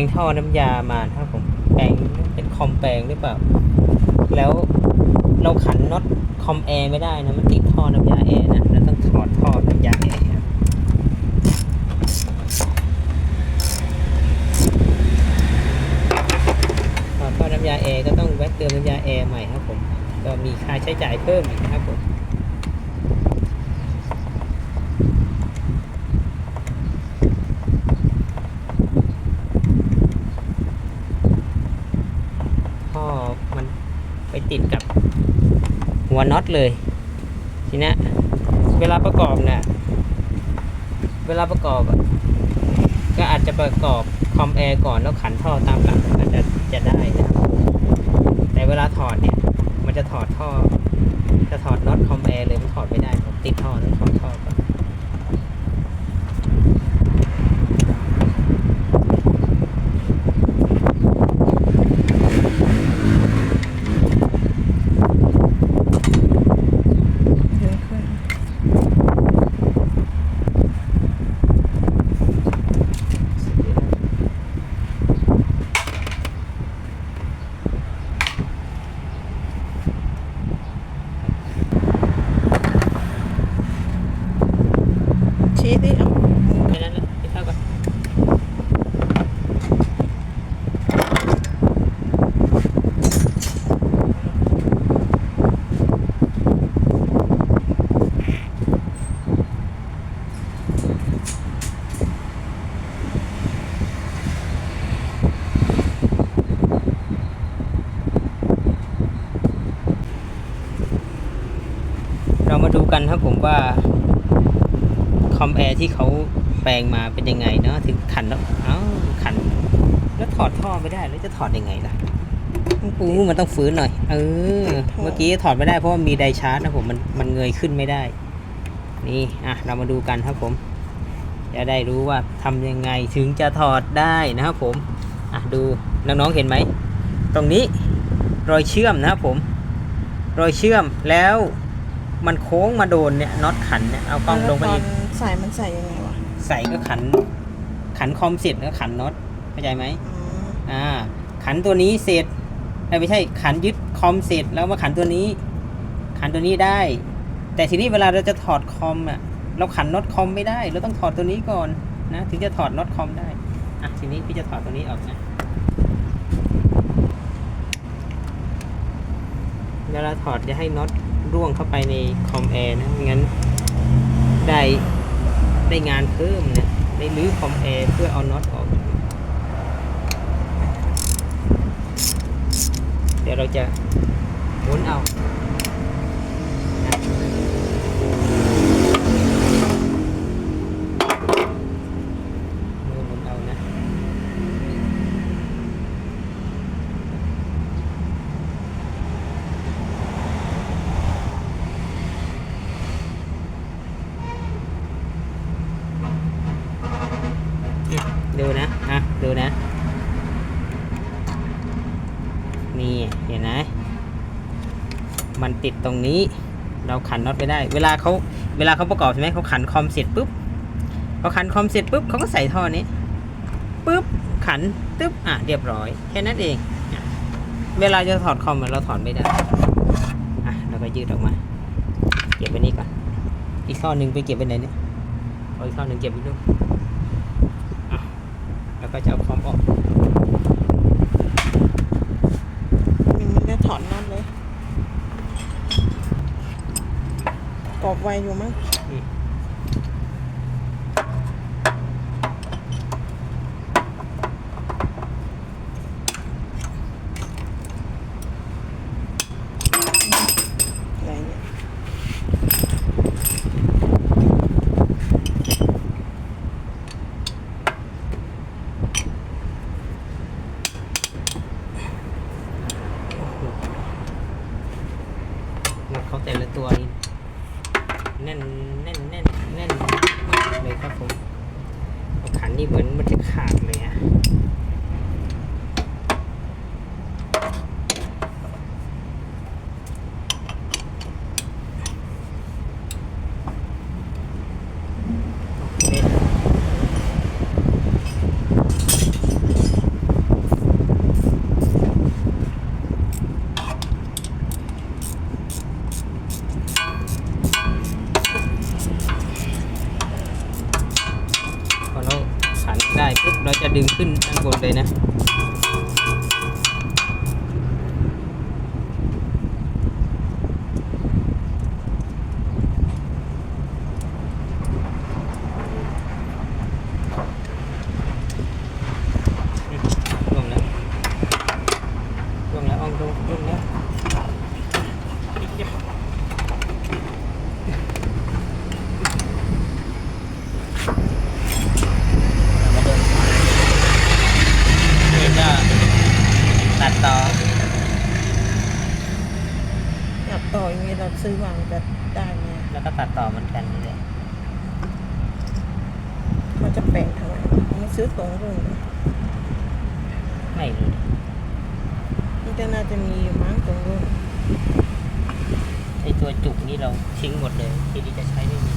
งท่อน้ำยามานะครับผมแปลงเป็นคอมแปลงหรือเปล่า แล้วเราขันน็อตคอมแอร์ไม่ได้นะมันติดท่อน้ำยาแอร์นะเราต้องถอดท่อน้ำยาแอร์ครับท่อน้ำยาแอร์ก็ต้องแวะเติมน้ำยาแอร์ใหม่ครับผม ก็มีค่าใช้จ่ายเพิ่มอีกนะครับผม ท่อมันไป ติดกับหัวน็อตเลยทีนี้เวลาประกอบเนี่ยเวลาประกอบก็อาจจะประกอบคอมแอร์ก่อนแล้วขันท่อตามหลังก็จะจะได้นะครับแต่เวลาถอดเนี่ยมันจะถอดท่อจะถอดน็อตคอมแอร์เลยมันถอดไม่ได้ผมติดท่อต้องถอดท่อก่อน เดินขึ้น ชี้ดิเอาแค่นั้นแหละติดท่อก่อนเรามาดูกันครับผมว่าค อมแอร์ที่เขาแปลงมาเป็นยังไงเนาะถึงขันแล้วเอ้าขัน แล้วถอดท่อไม่ได้แล้วจะถอดยังไงล่ะปูมันต้องฟื้นหน่อย เออ เมื่อกี้ถอดไม่ได้เพราะว่ามีไดชาร์จนะผมมันมันเงยขึ้นไม่ได้ นี่อะเรามาดูกันครับผม จะได้รู้ว่าทำยังไงถึงจะถอดได้นะครับผมอะดูน้องๆเห็นไหมตรงนี้รอยเชื่อมนะครับผม รอยเชื่อมแล้วมันโค้งมาโดนเนี่ยน็อตขันเนี่ยเอากล้องลงไปแวอีก ตอนใส่มันใส่ยังไงวะใส่ก็ขัน ขันคอมเสร็จแล้วก็ขันน็อตเข้าใจไหมอืมอ่า ขันตัวนี้เสร็จเอ้ยไม่ใช่ขันยึดคอมเสร็จแล้วมาขันตัวนี้ ขันตัวนี้ได้ แต่ทีนี้เวลาเราจะถอดคอมอะ เราขันน็อตคอมไม่ได้ เราต้องถอดตัวนี้ก่อนนะถึงจะถอดน็อตคอมได้อะทีนี้พี่จะถอดตัวนี้ออกนะเวลาถอดจะให้น็อตร่วงเข้าไปในคอมแอร์นะไม่งั้นได้ ได้งานเพิ่มนะได้รื้อคอมแอร์เพื่อเอาน็อตออก เดี๋ยวเราจะหมุนเอานะมือหมุนเอานะ ดูนะ อะ ดูนะ นี่ เห็นไหมมันติดตรงนี้ เราขันน็อตไม่ได้ เวลาเขาเวลาเขาประกอบใช่ไหมเขาขันคอมเสร็จปุ๊บพอขันคอมเสร็จปุ๊บเขาก็ใส่ท่อนี้ปุ๊บขันตึ๊บอะเรียบร้อยแค่นั้นเอง เวลาจะถอดคอมเราถอดไม่ได้อะเราก็ยืดออกมา เก็บไว้นี่ก่อนอีกท่อหนึ่งไปเก็บไว้ไหนเนี่ยอีกท่อหนึ่งเก็บไว้ด้วยแล้วก็จะเอาคอมออก กรอบไวอยู่มั้งหมดเขาแต่ละตัวนี่ แน่นแน่นแน่นแน่นเลยครับผมขันนี่เหมือนมันจะขาดเลยอะ เราจะดึงขึ้นด้านบนเลยนะ ร่วงแล้วร่วงแล้วอ่องร่วงร่วงแล้วอีกเดียวมาดูนี่ก็ตัดต่อ อยากต่ออย่างนี้เราซื้อวาง จะได้ไหมแล้วก็ตัดต่อเหมือนกันนี่แหละเขาจะแปลงทำไมไม่ซื้อตรงรุ่นเลยไม่รู้มันจะน่าจะมีอยู่มั้งตรงรุ่นไอตัวจุกนี่เราทิ้งหมดเลย ที่นี่จะใช้ไม่มี